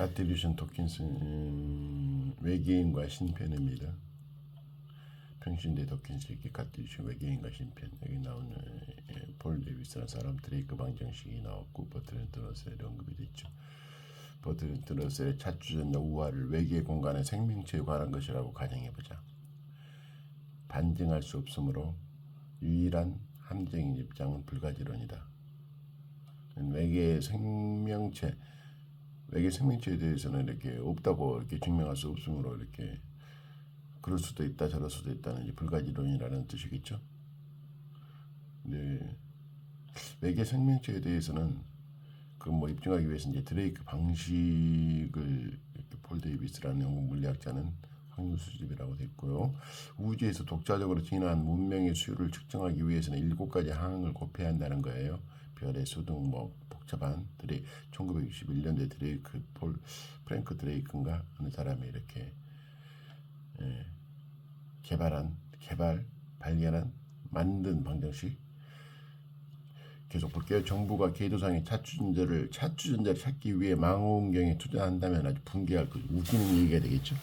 카티류션 토킨스 음, 외계인과 신편입니다. 평신대 토킨스 이렇게 카티류션 외계인과 신편 여기 나오는 예, 폴 데이비스라는 사람 드레이크 방정식이 나왔고 버트렌트 러셀이 언급이 됐죠. 버트렌트 러셀의 차주전자 우화를 외계 공간의 생명체에 관한 것이라고 가정해보자. 반증할 수 없으므로 유일한 함정인 입장은 불가지론이다. 외계 생명체 외계 생명체에 대해서는 이렇게 없다고 이렇게 증명할 수 없으므로 이렇게 그럴 수도 있다 저럴 수도 있다는 이제 불가지론이라는 뜻이겠죠. 네. 외계 생명체에 대해서는 그뭐 입증하기 위해서 이제 드레이크 방식을 이렇게 폴 데이비스라는 영국 물리학자는 확률 수집이라고 됐고요. 우주에서 독자적으로 진화한 문명의 수요를 측정하기 위해서는 일곱 가지 항을 곱해야 한다는 거예요. 별의 수등뭐 복잡한 드레 1961년대 드레이크 폴 프랭크 드레이크인가 하는 사람이 이렇게 예, 개발한 개발 발견한 만든 방정식 계속 볼게요. 정부가 궤도상의 차추전자를 차추전자를 찾기 위해 망원경에 투자한다면 아주 붕괴할 거 웃기는 얘기가 되겠죠.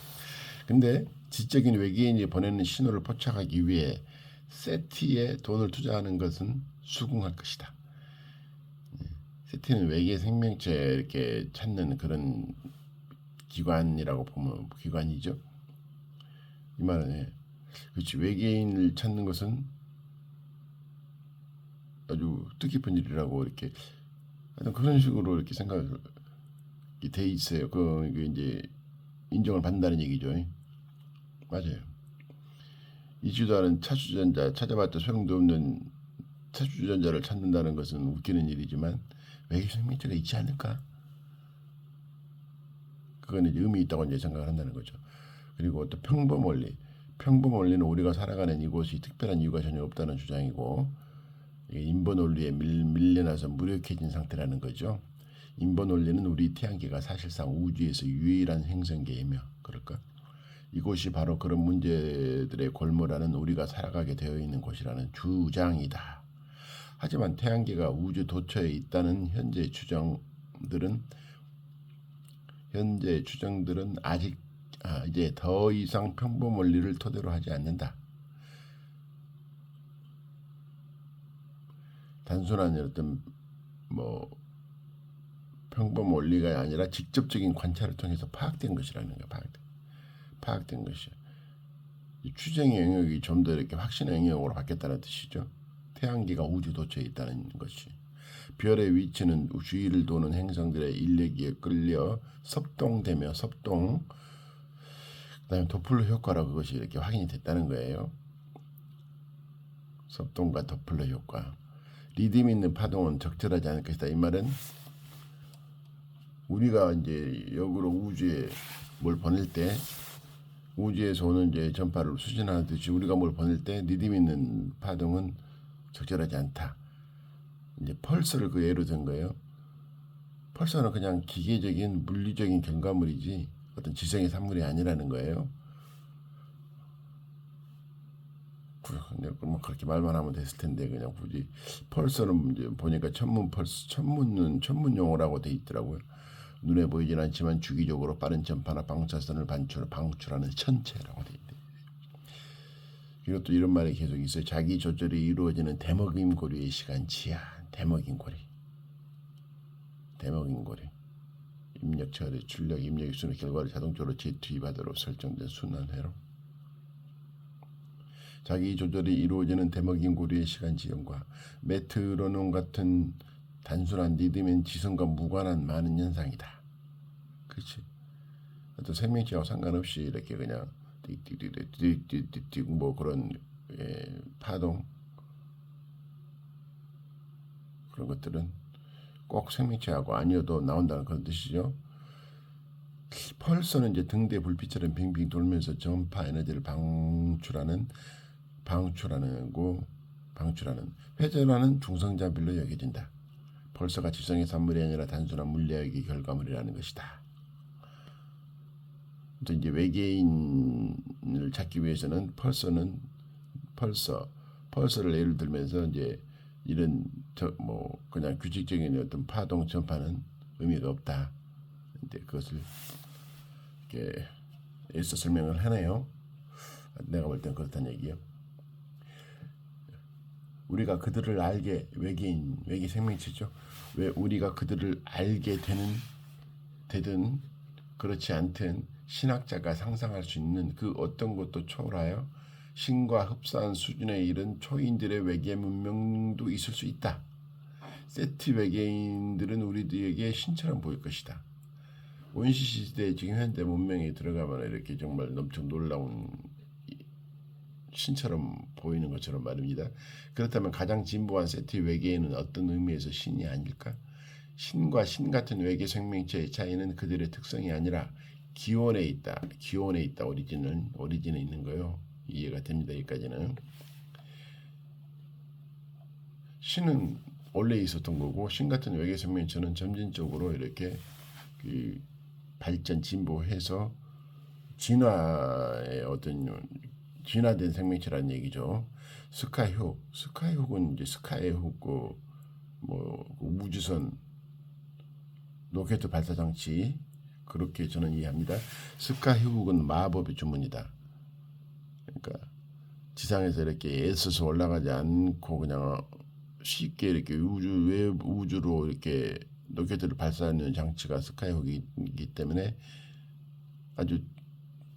근데 지적인 외계인이 보내는 신호를 포착하기 위해 세티에 돈을 투자하는 것은 수긍할 것이다. 예, 세티는 외계 생명체 이렇게 찾는 그런 기관이라고 보면 기관이죠. 이 말은 예. 그렇지 외계인을 찾는 것은 아주 뜻깊은 일이라고 이렇게 하여튼 그런 식으로 이렇게 생각이 돼 있어요. 그 이제 인정을 받는다는 얘기죠. 맞아요. 이주도 않은 차주전자 찾아봤자 소용도 없는 차주전자를 찾는다는 것은 웃기는 일이지만 외계 생명체가 있지 않을까? 그건 이제 의미 있다고 이제 생각을 한다는 거죠. 그리고 또 평범 원리, 평범 원리는 우리가 살아가는 이곳이 특별한 이유가 전혀 없다는 주장이고 인본 원리에 밀, 밀려나서 무력해진 상태라는 거죠. 인본 원리는 우리 태양계가 사실상 우주에서 유일한 행성계이며 그럴까? 이곳이 바로 그런 문제들의 골몰하는 우리가 살아가게 되어 있는 곳이라는 주장이다. 하지만 태양계가 우주 도처에 있다는 현재 추정들은 현재 추정들은 아직 아, 이제 더 이상 평범 원리를 토대로 하지 않는다. 단순한 어떤 뭐 평범 원리가 아니라 직접적인 관찰을 통해서 파악된 것이라는 거야. 파악된, 파악된 것이. 이 추정의 영역이 좀 더 이렇게 확신의 영역으로 바뀌었다는 뜻이죠. 태양계가 우주 도처에 있다는 것이. 별의 위치는 주위를 도는 행성들의 인력에 끌려 섭동되며 섭동 그다음에 도플러 효과로 그것이 이렇게 확인이 됐다는 거예요. 섭동과 도플러 효과. 리듬 있는 파동은 적절하지 않을 것이다. 이 말은 우리가 이제 역으로 우주에 뭘 보낼 때 우주에서 오는 이제 전파를 수신하듯이 우리가 뭘 보낼 때 리듬 있는 파동은 적절하지 않다. 이제 펄스를 그 예로 든 거예요. 펄서는 그냥 기계적인 물리적인 결과물이지 어떤 지성의 산물이 아니라는 거예요. 근데 뭐 그렇게 말만 하면 됐을 텐데 그냥 굳이 펄서는 이제 보니까 천문 펄스 천문은 천문 용어라고 돼 있더라고요. 눈에 보이진 않지만 주기적으로 빠른 전파나 방사선을 반출 방출하는 천체라고 돼. 그리고 또 이런 말이 계속 있어요. 자기 조절이 이루어지는 대먹임 고리의 시간치야. 대먹임 고리. 대먹임 고리. 입력 처리, 출력, 입력 순위 결과를 자동적으로 재투입하도록 설정된 순환 회로. 자기 조절이 이루어지는 대먹임 고리의 시간 지연과 메트로놈 같은 단순한 리듬엔 지성과 무관한 많은 현상이다. 그렇지. 어떤 생명체하고 상관없이 이렇게 그냥 띠띠띠띠띠띠띠 뭐 그런 예, 파동 그런 것들은 꼭 생명체하고 아니어도 나온다는 그런 뜻이죠. 펄서는 이제 등대 불빛처럼 빙빙 돌면서 전파 에너지를 방출하는 방출하는 고 방출하는 회전하는 중성자별로 여겨진다. 펄서가 지성의 산물이 아니라 단순한 물리학의 결과물이라는 것이다. 또 이제 외계인을 찾기 위해서는 펄서는 펄서 펄서를 예를 들면서 이제 이런 저 뭐 그냥 규칙적인 어떤 파동 전파는 의미가 없다. 이제 그것을 이렇게 애써 설명을 하네요. 내가 볼 땐 그렇다는 얘기요. 우리가 그들을 알게 외계인 외계 생명체죠. 왜 우리가 그들을 알게 되는 되든 그렇지 않든 신학자가 상상할 수 있는 그 어떤 것도 초월하여 신과 흡사한 수준에 이른 초인들의 외계 문명도 있을 수 있다. 세트 외계인들은 우리들에게 신처럼 보일 것이다. 원시 시대에 지금 현대 문명에 들어가면 이렇게 정말 엄청 놀라운 신처럼 보이는 것처럼 말입니다. 그렇다면 가장 진보한 세트 외계인은 어떤 의미에서 신이 아닐까? 신과 신 같은 외계 생명체의 차이는 그들의 특성이 아니라 기원에 있다. 기원에 있다. 오리진은 오리진에 있는 거요. 이해가 됩니다. 여기까지는 신은 원래 있었던 거고 신 같은 외계 생명체는 점진적으로 이렇게 그 발전 진보해서 진화의 어떤 진화된 생명체라는 얘기죠. 스카이훅, 스카이훅은 이제 스카이훅 그뭐 우주선 로켓 발사 장치 그렇게 저는 이해합니다. 스카이훅은 마법의 주문이다. 그러니까 지상에서 이렇게 애써서 올라가지 않고 그냥 쉽게 이렇게 우주 외 우주로 이렇게 로켓을 발사하는 장치가 스카이훅이기 때문에 아주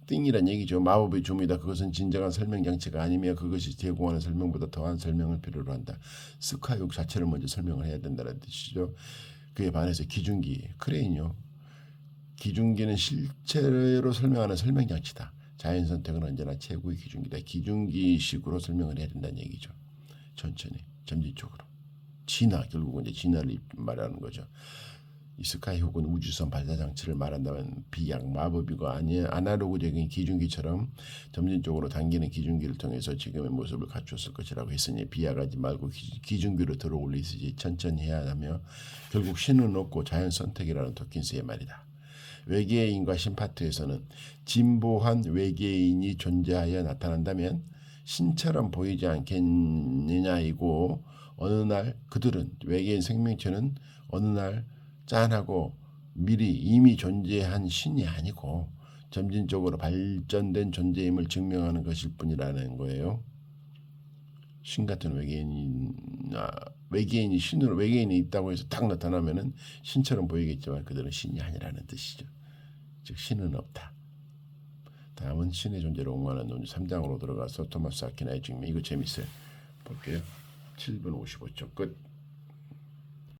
띵이란 얘기죠. 마법의 주문이다. 그것은 진정한 설명 장치가 아니며 그것이 제공하는 설명보다 더한 설명을 필요로 한다. 스카이훅 자체를 먼저 설명을 해야 된다는 뜻이죠. 그에 반해서 기중기, 크레인요. 기중기는 실체로 설명하는 설명 장치다. 자연 선택은 언제나 최고의 기중기다. 기중기식으로 설명을 해야 된다는 얘기죠. 천천히, 점진적으로. 진화, 결국은 이제 진화를 말하는 거죠. 이 스카이훅은 우주선 발사 장치를 말한다면 비약 마법이고 아니 아날로그적인 기중기처럼 점진적으로 당기는 기중기를 통해서 지금의 모습을 갖췄을 것이라고 했으니 비약하지 말고 기, 중기로 들어올리시지 천천히 해야 하며 결국 신은 없고 자연 선택이라는 도킨스의 말이다. 외계인과 신파트에서는 진보한 외계인이 존재하여 나타난다면 신처럼 보이지 않겠느냐이고 어느 날 그들은 외계인 생명체는 어느 날 짠하고 미리 이미 존재한 신이 아니고 점진적으로 발전된 존재임을 증명하는 것일 뿐이라는 거예요. 신 같은 외계인이 아, 외계인이 신으로 외계인이 있다고 해서 딱 나타나면은 신처럼 보이겠지만 그들은 신이 아니라는 뜻이죠. 즉 신은 없다. 다음은 신의 존재를 옹호하는 논 3장으로 들어가서 토마스 아퀴나의 증명 이거 재밌어요. 볼게요. 7분 55초 끝.